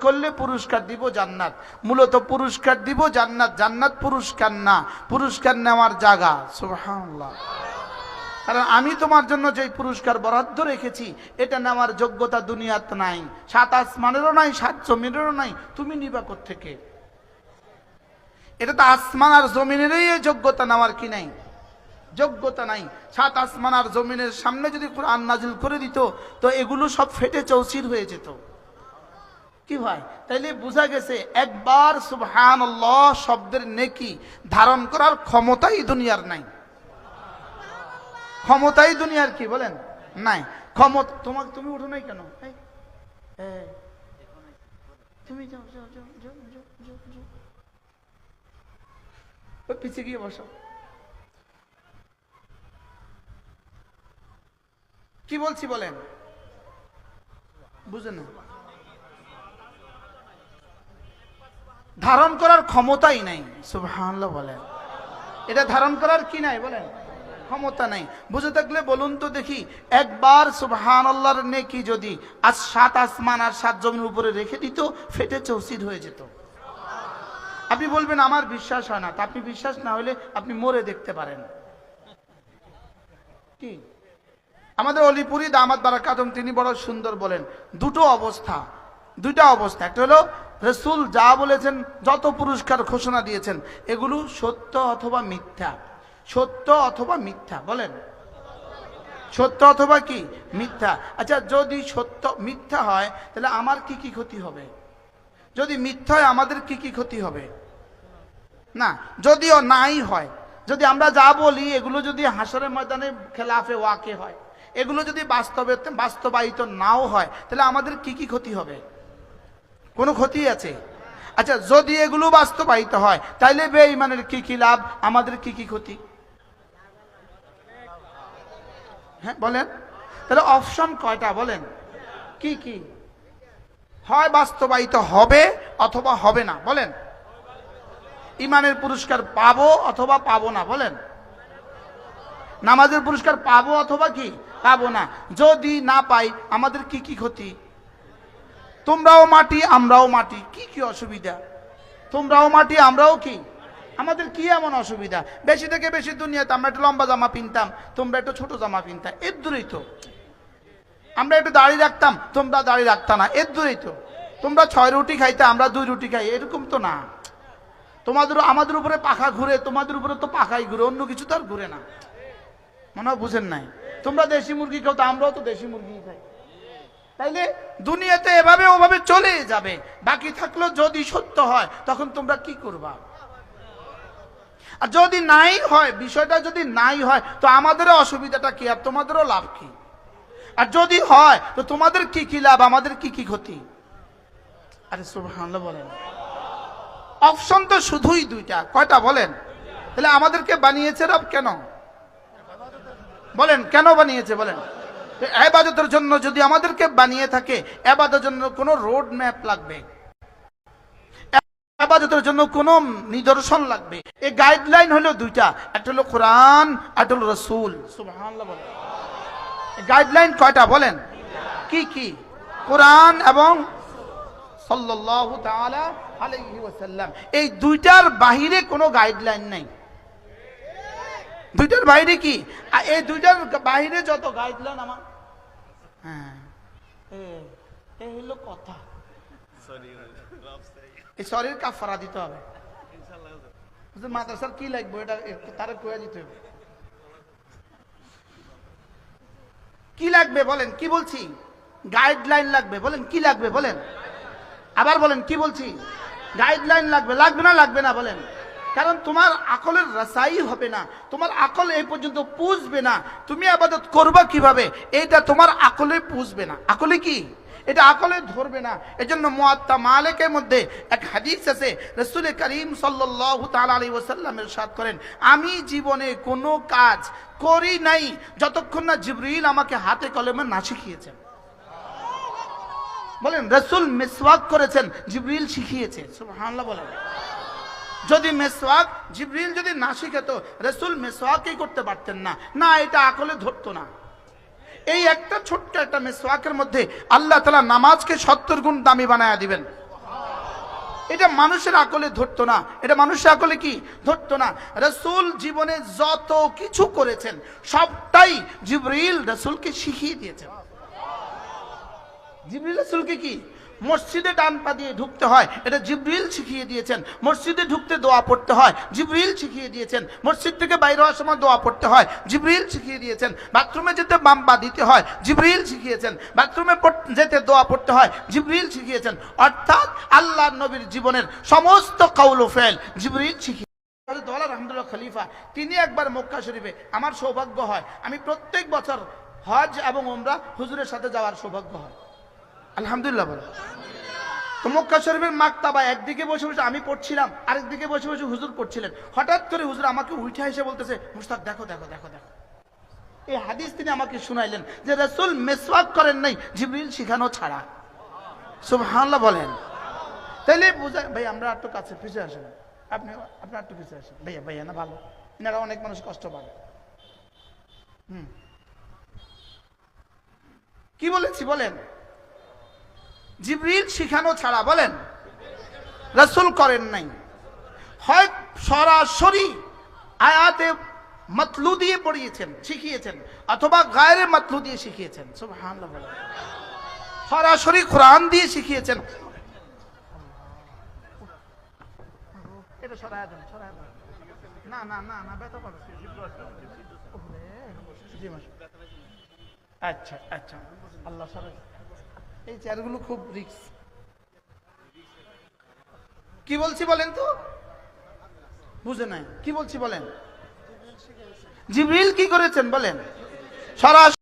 করলে পুরস্কার দিব জান্নাত। মূলত পুরস্কার দিব জান্নাত। জান্নাত পুরস্কার না। পুরস্কার নেওয়ার জায়গা। সুবহানাল্লাহ। কারণ আমি তোমার জন্য যে পুরস্কার বরাদ্দ রেখেছি, এটা নেওয়ার যোগ্যতা দুনিয়াত নাই। সাত আসমানেরও নাই, সাত জমিনেরও নাই। তুমি নিবা থেকে এটা তো আসমান আর জমিনেরই যোগ্যতা নেওয়ার কি নাই? যোগ্যতা নাই। সাত আসমান আর জমিনের সামনে যদি কোরআন নাজিল করে দিত, তো এগুলো সব ফেটে চৌচির হয়ে যেত। কি ভাই তাইলে বোঝা গেছে একবার সুবহান শব্দের নেকি ধারণ করার ক্ষমতাই দুনিয়ার নাই। ক্ষমতাই দুনিয়ার কি বলেন? নাই। ক্ষমতা, তোমাকে তুমি উঠো নাই কেন? পিছিয়ে গিয়ে বসো। কি বলছি বলেন? বুঝেন না। ধারণ করার ক্ষমতাই নাই। সুবহানাল্লাহ বলেন। এটা ধারণ করার কি নাই বলেন? ক্ষমতা নাই। বুঝে থাকলে বলুন তো দেখি, একবার সুবহান আল্লাহর নেকি যদি আজ সাত আসমান আর সাত জমির উপরে রেখে দিত, ফেটে চৌচির হয়ে যেত। আপনি বলবেন, আমার বিশ্বাস হয় না। তা আপনি বিশ্বাস না হলে আপনি মরে দেখতে পারেন। কি? আমাদের অলিপুরি দামাত বারাকাতম, তিনি বড় সুন্দর বলেন, দুটো অবস্থা, দুইটা অবস্থা। একটা হলো রসুল যা বলেছেন, যত পুরস্কার ঘোষণা দিয়েছেন, এগুলো সত্য অথবা মিথ্যা? সত্য অথবা মিথ্যা? বলেন। সত্য অথবা কি? মিথ্যা। আচ্ছা যদি সত্য মিথ্যা হয়, তাহলে আমার কি কি ক্ষতি হবে? যদি মিথ্যা হয়, আমাদের কি কি ক্ষতি হবে? না, যদিও নাই হয়। যদি আমরা যা বলি, এগুলো যদি হাসরের ময়দানে খেলাফে ওয়াকে হয়, এগুলো যদি বাস্তবে বাস্তবায়িত নাও হয়, তাহলে আমাদের কি কি ক্ষতি হবে? কোনো ক্ষতি আছে? আচ্ছা যদি এগুলো বাস্তবায়িত হয়, তাইলে বেঈমানের কি কি লাভ? আমাদের কি কি ক্ষতি? হ্যাঁ বলেন। তাহলে অপশন কয়টা বলেন? কি কি? হয় বাস্তবায়িত হবে অথবা হবে না, বলেন। ইমানের পুরস্কার পাবো অথবা পাবো না, বলেন। নামাজের পুরস্কার পাবো অথবা কি? পাবো না। যদি না পাই, আমাদের কি কি ক্ষতি? তোমরাও মাটি, আমরাও মাটি। কি কি অসুবিধা? তোমরাও মাটি, আমরাও কি? আমাদের কি এমন অসুবিধা? বেশি থেকে বেশি দুনিয়াতে আমরা একটু লম্বা জামা পিনতাম, তোমরা একটু ছোট জামা পিনতাম এর দূরেই তো আমরা একটু দাড়ি রাখতাম, তোমরা দাড়ি রাখতা না। এর দূরেই তো তোমরা ছয় রুটি খাইতে, আমরা দুই রুটি খাই। এরকম তো না। তোমাদের, আমাদের উপরে পাখা ঘুরে, তোমাদের উপরে তো পাখাই ঘুরে, অন্য কিছু তো আর ঘুরে না। মনে হয় বুঝেন নাই? তোমরা দেশি মুরগি খাও, তো আমরাও তো দেশি মুরগি খাই। তাইলে দুনিয়াতে এভাবে ওভাবে চলে যাবে। বাকি থাকল যদি সত্য হয়, তখন তোমরা কি করবা? আর যদি নাই হয়, বিষয়টা যদি নাই হয়, তো আমাদেরও অসুবিধাটা কি? আর তোমাদেরও লাভ কি? আর যদি হয়, তো তোমাদের কি কি লাভ? আমাদের কি কি ক্ষতি? আরে সুবহানাল্লাহ বলেন। অপশন তো শুধুই দুইটা। কয়টা বলেন? তাহলে আমাদেরকে বানিয়েছে রব কেন? বলেন, কেন বানিয়েছে বলেন? এবাদতের জন্য যদি আমাদেরকে বানিয়ে থাকে, এবাদতের জন্য কোনো রোড ম্যাপ লাগবে। এবাদতের জন্য কোনো নিদর্শন লাগবে। এই গাইডলাইন হলো দুইটা। একটা হলো কোরআন একটা হলো রসুল। গাইডলাইন কয়টা বলেন? কি কি? কোরআন এবং আলাইহি ওয়াসাল্লাম। এই দুইটার বাহিরে কোনো গাইডলাইন নাই। দুইটার বাইরে কি? আর এই দুইটার বাইরে যত গাই গাইডলাইন আমার। হ্যাঁ। এ- এই হলো কথা। এই শরীর কাফারা দিতে হবে। হুজুর, মাদ্রাসার কি লাগবে? এটা তারে কয়ে দিতে হবে। কি লাগবে বলেন? কি বলছি? গাইডলাইন লাগবে বলেন? কি লাগবে বলেন? আবার বলেন কি বলছি? গাইডলাইন লাগবে লাগবে না লাগবে না বলেন? কারণ তোমার আকলের রাসাই হবে না। তোমার আকল এই পর্যন্ত পুষবে না। তুমি আবাদত করবা কীভাবে? এইটা তোমার আকলে পুষবে না। আকলে কি? এটা আকলে ধরবে না। এজন্য মুআত্তা মালিকের মধ্যে এক হাদিস আছে। রসুল করিম সাল্লাল্লাহু তাআলা আলাইহি ওয়াসাল্লাম ইরশাদ করেন, আমি জীবনে কোনো কাজ করি নাই যতক্ষণ না জিবরিল আমাকে হাতে কলমে না শিখিয়েছেন বলেন, রসুল মিসওয়াক করেছেন, জিবরিল শিখিয়েছে। সুবহানাল্লাহ বলেন। যদি মেসওয়াক, জিবরিল যদি না শিখাতো, রসুল মেসওয়াকই করতে পারতেন না। না, এটা আকলে ধরতো না। এই একটা ছোট্ট একটা মেসওয়াকের মধ্যে আল্লাহ তালা নামাজকে সত্তর গুণ দামি বানায়া দিবেন। এটা মানুষের আকলে ধরতো না। এটা মানুষের আকলে কি? ধরতো না। রসুল জীবনে যত কিছু করেছেন, সবটাই জিবরিল রসুলকে শিখিয়ে দিয়েছেন। জিবরিল রসুলকে কি? মসজিদে ডান পা দিয়ে ঢুকতে হয়, এটা জিব্রিল শিখিয়ে দিয়েছেন। মসজিদে ঢুকতে দোয়া পড়তে হয়, জিব্রিল শিখিয়ে দিয়েছেন। মসজিদ থেকে বাইরে হওয়ার সময় দোয়া পড়তে হয়, জিব্রিল শিখিয়ে দিয়েছেন। বাথরুমে যেতে বাম পা দিতে হয়, জিব্রিল শিখিয়েছেন। বাথরুমে যেতে দোয়া পড়তে হয়, জিব্রিল শিখিয়েছেন। অর্থাৎ আল্লাহ নবীর জীবনের সমস্ত কৌল ফেল জিবরিল শিখিয়ে হযরত ওয়ালা রহমতুল্লাহ খলিফা, তিনি একবার মক্কা শরীফে, আমার সৌভাগ্য হয়, আমি প্রত্যেক বছর হজ এবং ওমরা হুজুরের সাথে যাওয়ার সৌভাগ্য হয়। আলহামদুলিল্লাহ বলে। তো মক্কা শরীফের মাকতাবা, একদিকে বসে বসে আমি পড়ছিলাম, আরেকদিকে বসে বসে হুজুর পড়ছিলেন। হঠাৎ করে হুজুর আমাকে উঠে এসে বলতেছে, মুস্তাক, দেখো দেখো দেখো দেখো। এই হাদিস তিনি আমাকে শুনাইলেন যে রসুল মেসওয়াক করেন নাই, জিবরিল শিখানো ছাড়া। সুবহানাল্লাহ বলেন। তাইলে বুঝা ভাই, আমরা আর তো কাছে পিছিয়ে আসেন আপনি আপনি একটু পিছিয়ে আসেন। ভাইয়া ভাইয়া না, ভালো। এনারা অনেক মানুষ কষ্ট পাবে। হুম। কি বলেছি, বলেন? জিবরিল শিখানো ছাড়া বলেন, রসুল করেন নাই। হয় সরাসরি আয়াতে মতলু দিয়ে পড়িয়েছেন, শিখিয়েছেন, অথবা গায়ের মতলু দিয়ে শিখিয়েছেন। সরাসরি কোরআন দিয়ে শিখিয়েছেন। না না। আচ্ছা আচ্ছা। আল্লাহ সরাই এই চেয়ারগুলো খুব রিক্স কি বলছি বলেন তো? বুঝে নাই। কি বলছি বলেন? জিবরিল কি করেছেন বলেন? সরাসরি